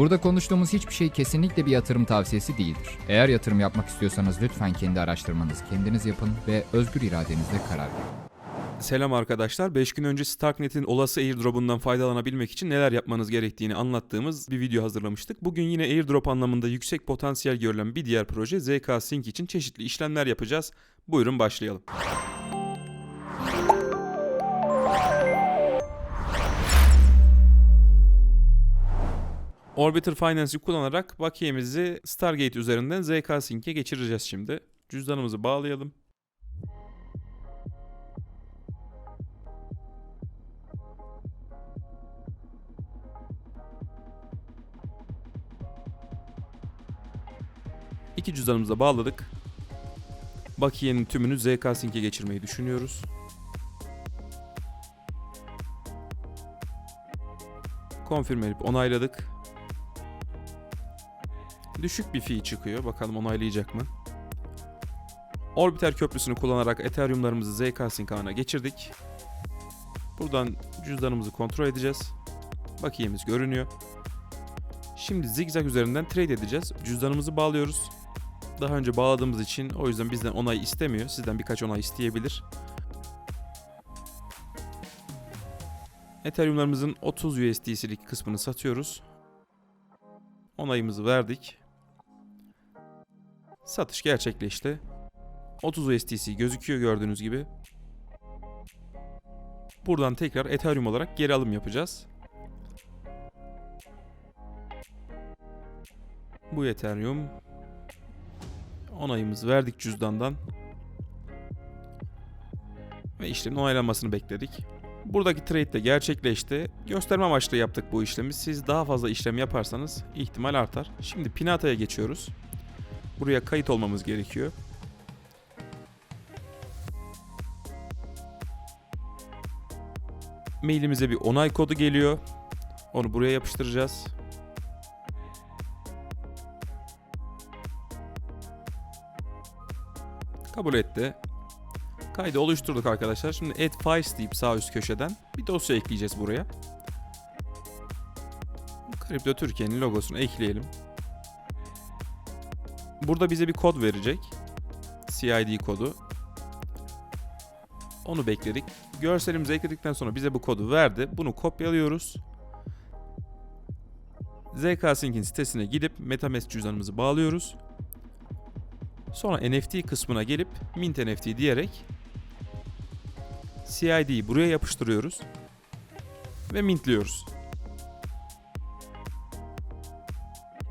Burada konuştuğumuz hiçbir şey kesinlikle bir yatırım tavsiyesi değildir. Eğer yatırım yapmak istiyorsanız lütfen kendi araştırmanızı kendiniz yapın ve özgür iradenizle karar verin. Selam arkadaşlar. 5 gün önce Starknet'in olası airdrop'undan faydalanabilmek için neler yapmanız gerektiğini anlattığımız bir video hazırlamıştık. Bugün yine airdrop anlamında yüksek potansiyel görülen bir diğer proje ZK Sync için çeşitli işlemler yapacağız. Buyurun başlayalım. Orbiter Finance'i kullanarak bakiyemizi Stargate üzerinden ZK Sync'e geçireceğiz şimdi. Cüzdanımızı bağlayalım. İki cüzdanımıza bağladık. Bakiyenin tümünü ZK Sync'e geçirmeyi düşünüyoruz. Confirm edip onayladık. Düşük bir fee çıkıyor. Bakalım onaylayacak mı? Orbiter köprüsünü kullanarak Ethereum'larımızı ZK Sync ağına geçirdik. Buradan cüzdanımızı kontrol edeceğiz. Bakiyemiz görünüyor. Şimdi zigzag üzerinden trade edeceğiz. Cüzdanımızı bağlıyoruz. Daha önce bağladığımız için o yüzden bizden onay istemiyor. Sizden birkaç onay isteyebilir. Ethereum'larımızın 30 USDC'lik kısmını satıyoruz. Onayımızı verdik. Satış gerçekleşti. 30 USDC gözüküyor gördüğünüz gibi. Buradan tekrar Ethereum olarak geri alım yapacağız. Bu Ethereum. Onayımızı verdik cüzdandan. Ve işlemin onaylanmasını bekledik. Buradaki trade de gerçekleşti. Gösterme amaçlı yaptık bu işlemi. Siz daha fazla işlem yaparsanız ihtimal artar. Şimdi Pinata'ya geçiyoruz. Buraya kayıt olmamız gerekiyor. Mailimize bir onay kodu geliyor. Onu buraya yapıştıracağız. Kabul etti. Kaydı oluşturduk arkadaşlar. Şimdi add files deyip sağ üst köşeden bir dosya ekleyeceğiz buraya. Kripto Türkiye'nin logosunu ekleyelim. Burada bize bir kod verecek. CID kodu. Onu bekledik. Görselimizi ekledikten sonra bize bu kodu verdi. Bunu kopyalıyoruz. ZK Sync'in sitesine gidip MetaMask cüzdanımızı bağlıyoruz. Sonra NFT kısmına gelip Mint NFT diyerek CID'yi buraya yapıştırıyoruz ve mintliyoruz.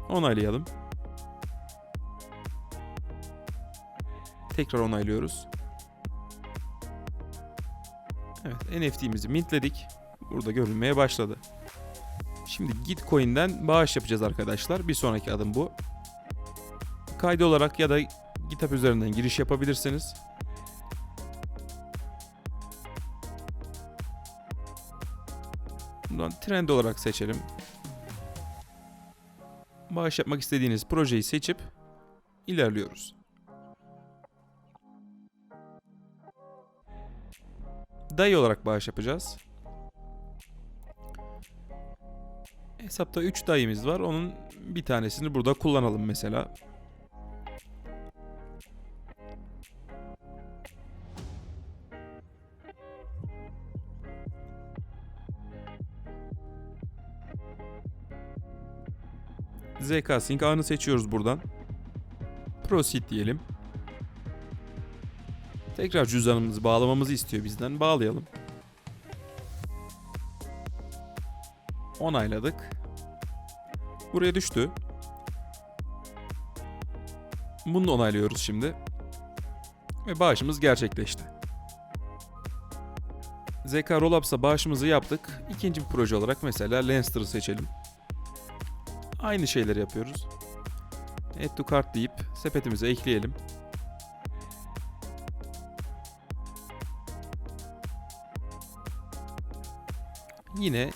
Onaylayalım. Tekrar onaylıyoruz. Evet, NFT'mizi mintledik. Burada görünmeye başladı. Şimdi Gitcoin'den bağış yapacağız arkadaşlar. Bir sonraki adım bu. Kaydı olarak ya da GitHub üzerinden giriş yapabilirsiniz. Bundan trend olarak seçelim. Bağış yapmak istediğiniz projeyi seçip ilerliyoruz. DAI olarak bağış yapacağız. Hesapta 3 DAI'miz var. Onun bir tanesini burada kullanalım mesela. ZK Sync ağını seçiyoruz buradan. Proceed diyelim. Tekrar cüzdanımızı bağlamamızı istiyor bizden. Bağlayalım. Onayladık. Buraya düştü. Bunu da onaylıyoruz şimdi. Ve bağışımız gerçekleşti. ZK Rollups'a bağışımızı yaptık. İkinci bir proje olarak mesela Lenster'ı seçelim. Aynı şeyleri yapıyoruz. Add to cart deyip sepetimize ekleyelim. yine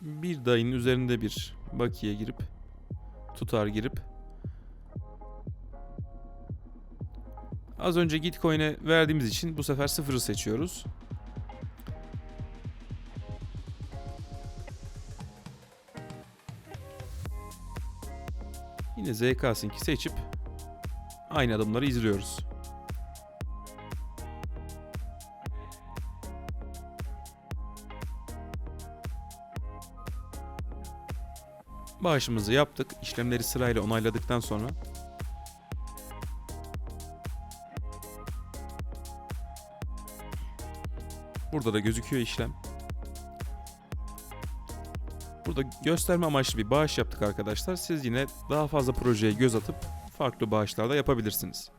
bir dayının üzerinde bir bakiye girip tutar girip az önce Gitcoin'e verdiğimiz için bu sefer sıfırı seçiyoruz. Yine ZK Sync'i seçip aynı adımları izliyoruz. Bağışımızı yaptık. İşlemleri sırayla onayladıktan sonra Burada da gözüküyor işlem. Burada gösterme amaçlı bir bağış yaptık arkadaşlar. Siz yine daha fazla projeye göz atıp farklı bağışlar da yapabilirsiniz.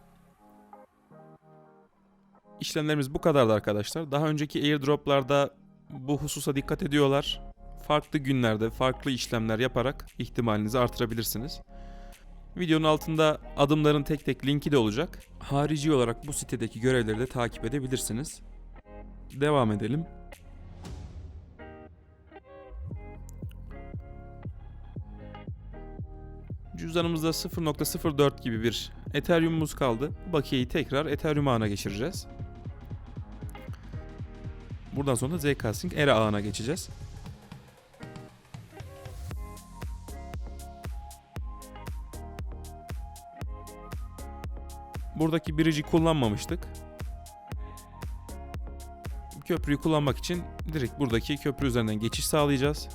İşlemlerimiz bu kadardı arkadaşlar. Daha önceki airdroplarda bu hususa dikkat ediyorlar. Farklı günlerde farklı işlemler yaparak ihtimalinizi artırabilirsiniz. Videonun altında adımların tek tek linki de olacak. Harici olarak bu sitedeki görevleri de takip edebilirsiniz. Devam edelim. Cüzdanımızda 0.04 gibi bir Ethereum'umuz kaldı. Bu bakiyeyi tekrar Ethereum ağına geçireceğiz. Buradan sonra Zcassing ERA ağına geçeceğiz. Buradaki bridge'i kullanmamıştık. Köprüyü kullanmak için direkt buradaki köprü üzerinden geçiş sağlayacağız.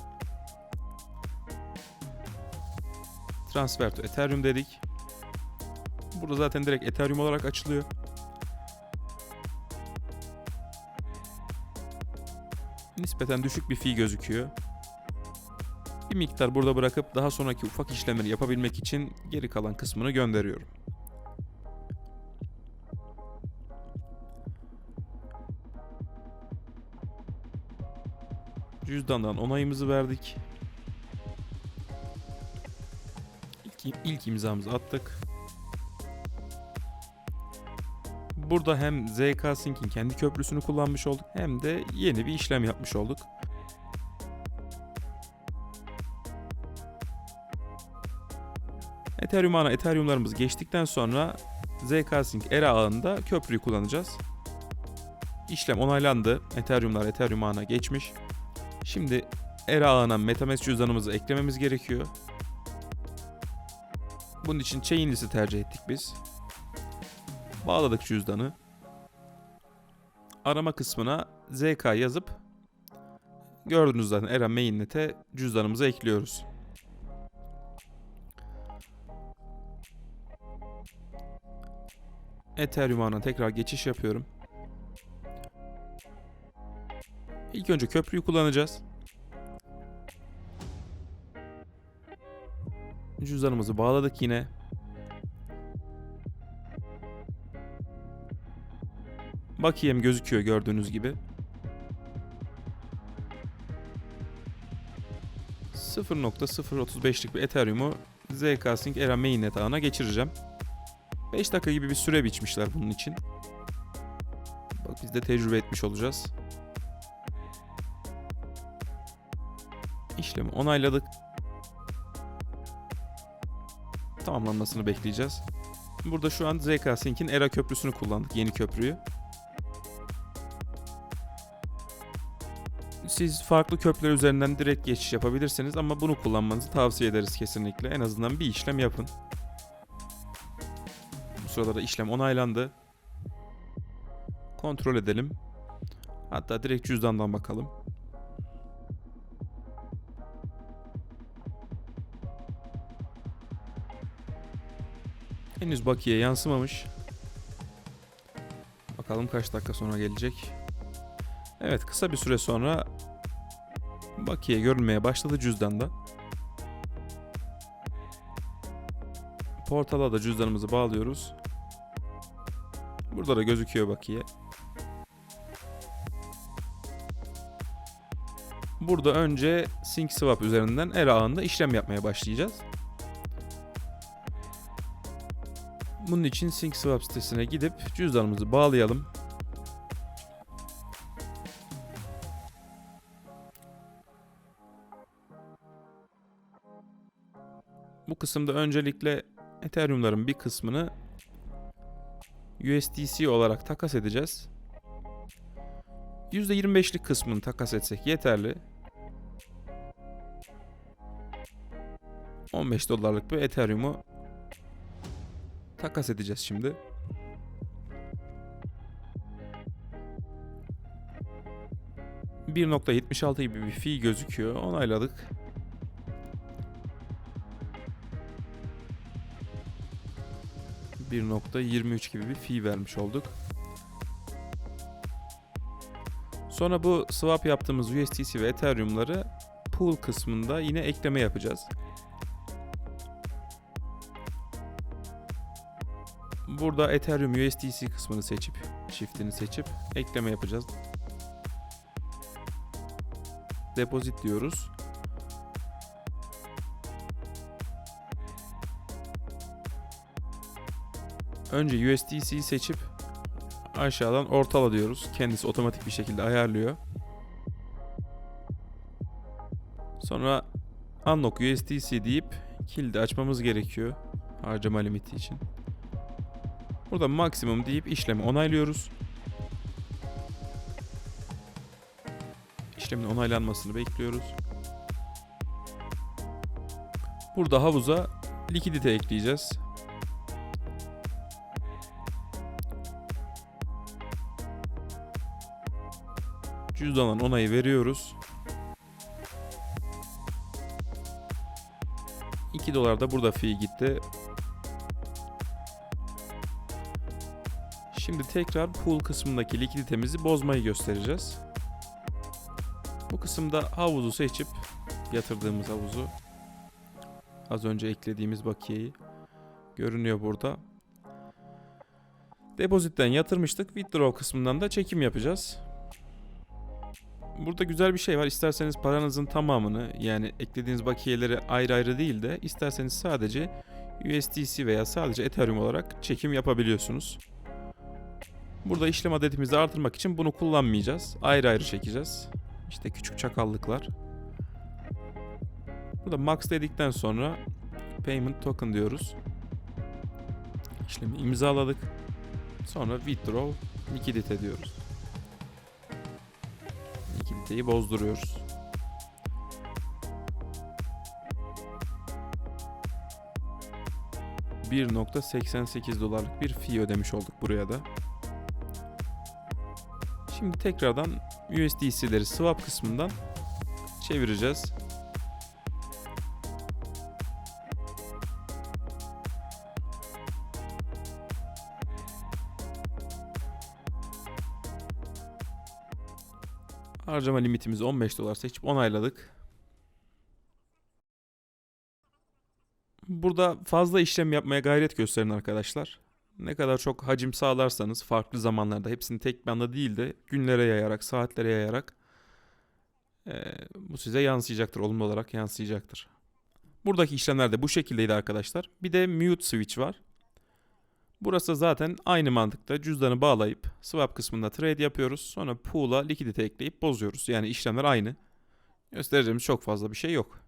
Transfer to Ethereum dedik. Burada zaten direkt Ethereum olarak açılıyor. Nispeten düşük bir fee gözüküyor. Bir miktar burada bırakıp daha sonraki ufak işlemleri yapabilmek için geri kalan kısmını gönderiyorum. Cüzdandan onayımızı verdik. İlk, ilk imzamızı attık. Burada hem ZK Sync'in kendi köprüsünü kullanmış olduk hem de yeni bir işlem yapmış olduk. Ethereum ağına Ethereum'larımız geçtikten sonra ZK Sync ERA ağında köprüyü kullanacağız. İşlem onaylandı. Ethereum'lar Ethereum ağına geçmiş. Şimdi ERA ağına MetaMask cüzdanımızı eklememiz gerekiyor. Bunun için Chainless'i tercih ettik biz. Bağladık cüzdanı. Arama kısmına ZK yazıp gördüğünüz zaten ERA mainnet'e cüzdanımızı ekliyoruz. Ethereum ağına tekrar geçiş yapıyorum. İlk önce köprüyü kullanacağız. Cüzdanımızı bağladık yine. Bakiyem gözüküyor gördüğünüz gibi. 0.035'lik bir Ethereum'u ZK Sync Era Mainnet ağına geçireceğim. 5 dakika gibi bir süre biçmişler bunun için. Bak biz de tecrübe etmiş olacağız. İşlemi onayladık. Tamamlanmasını bekleyeceğiz. Burada şu an ZK Sync'in ERA köprüsünü kullandık. Yeni köprüyü. Siz farklı köprüler üzerinden direkt geçiş yapabilirsiniz ama bunu kullanmanızı tavsiye ederiz kesinlikle. En azından bir işlem yapın. Bu sırada da işlem onaylandı. Kontrol edelim. Hatta direkt cüzdandan bakalım. Henüz bakiye yansımamış. Bakalım kaç dakika sonra gelecek. Evet kısa bir süre sonra bakiye görünmeye başladı cüzdanda. Portala da cüzdanımızı bağlıyoruz. Burada da gözüküyor bakiye. Burada önce Sync Swap üzerinden ERA ağında işlem yapmaya başlayacağız. Bunun için SyncSwap sitesine gidip cüzdanımızı bağlayalım. Bu kısımda öncelikle Ethereum'ların bir kısmını USDC olarak takas edeceğiz. %25'lik kısmını takas etsek yeterli. 15 dolarlık bir Ethereum'u takas edeceğiz şimdi. ...1.76 gibi bir fee gözüküyor. Onayladık. ...1.23 gibi bir fee vermiş olduk. Sonra bu swap yaptığımız USDC ve Ethereum'ları pool kısmında yine ekleme yapacağız. Burada Ethereum USDC kısmını seçip, shift'ini seçip ekleme yapacağız. Deposit diyoruz. Önce USDC'yi seçip aşağıdan ortala diyoruz. Kendisi otomatik bir şekilde ayarlıyor. Sonra unlock USDC deyip kilidi açmamız gerekiyor harcama limiti için. Burada maksimum deyip işlemi onaylıyoruz. İşlemin onaylanmasını bekliyoruz. Burada havuza likidite ekleyeceğiz. Cüzdanın onayı veriyoruz. 2 dolar da burada fee gitti. Şimdi tekrar pool kısmındaki likiditemizi bozmayı göstereceğiz. Bu kısımda havuzu seçip yatırdığımız havuzu az önce eklediğimiz bakiyeyi görünüyor burada. Depozitten yatırmıştık. Withdraw kısmından da çekim yapacağız. Burada güzel bir şey var. İsterseniz paranızın tamamını yani eklediğiniz bakiyeleri ayrı ayrı değil de isterseniz sadece USDC veya sadece Ethereum olarak çekim yapabiliyorsunuz. Burada işlem adetimizi artırmak için bunu kullanmayacağız. Ayrı ayrı çekeceğiz. İşte küçük çakallıklar. Burada max dedikten sonra payment token diyoruz. İşlemi imzaladık. Sonra withdraw liquidate diyoruz. Likiditeyi bozduruyoruz. ...1.88 dolarlık bir fee ödemiş olduk buraya da. Şimdi tekrardan USDC'leri swap kısmından çevireceğiz. Harcama limitimizi 15 dolar seçip onayladık. Burada fazla işlem yapmaya gayret gösterin arkadaşlar. Ne kadar çok hacim sağlarsanız farklı zamanlarda hepsini tek bir anda değil de günlere yayarak, saatlere yayarak eee, bu size yansıyacaktır, olumlu olarak yansıyacaktır. Buradaki işlemler de bu şekildeydi arkadaşlar. Bir de mute switch var. Burası zaten aynı mantıkta cüzdanı bağlayıp swap kısmında trade yapıyoruz. Sonra pool'a likidite ekleyip bozuyoruz. Yani işlemler aynı. Göstereceğimiz çok fazla bir şey yok.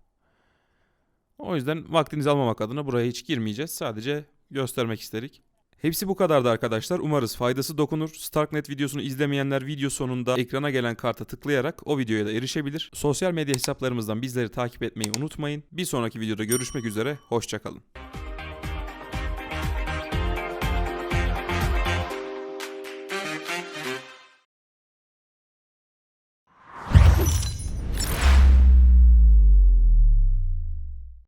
O yüzden vaktinizi almamak adına buraya hiç girmeyeceğiz. Sadece göstermek istedik. Hepsi bu kadardı arkadaşlar. Umarız faydası dokunur. Starknet videosunu izlemeyenler video sonunda ekrana gelen karta tıklayarak o videoya da erişebilir. Sosyal medya hesaplarımızdan bizleri takip etmeyi unutmayın. Bir sonraki videoda görüşmek üzere. Hoşçakalın.